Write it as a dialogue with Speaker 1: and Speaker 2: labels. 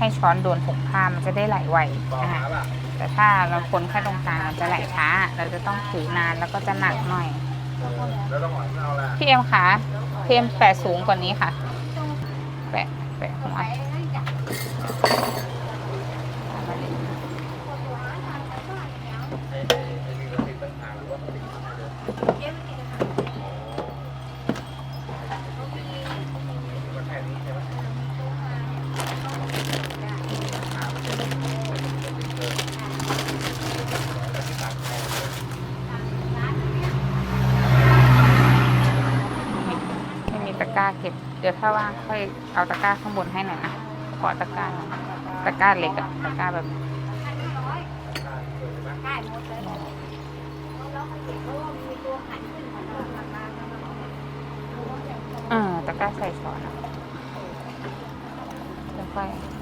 Speaker 1: ให้ช้อนโดนผงผ้ามันจะได้ไหลไวอะแต่ถ้าเราคนแค่ตรงกลางมันจะไหลช้า เราจะต้องถือนานแล้วก็จะหนักหน่อย
Speaker 2: แล้วต้องหอยไม่เอาละ
Speaker 1: พี่เอ็มคะพี่เอ็มแปะสูงกว่านี้ค่ะ แปะแปะหัว
Speaker 2: ไอ้ไอ้ไอ้นี่เราติดตั้งหากหรือว่าติดข้างในเลยมันแค่นี้ใช่ไหมอ่ามันจะเป็นเป็นติดเกินแล้วที่ตัดแทนเลย
Speaker 1: ไม่มีตะก ร้าเก็บ เดี๋ยวถ้าว่างค่อยเอาตะกร้าข้างบนให้หน่อยนะขอตะกร้าตะกร้าเล็กอะตะกร้าแบบ
Speaker 3: อ่ามันมีตัวหันขึ้นหันลงหลังมา
Speaker 1: เออตะกร้าใส่ช้อนอะแล้วค่อย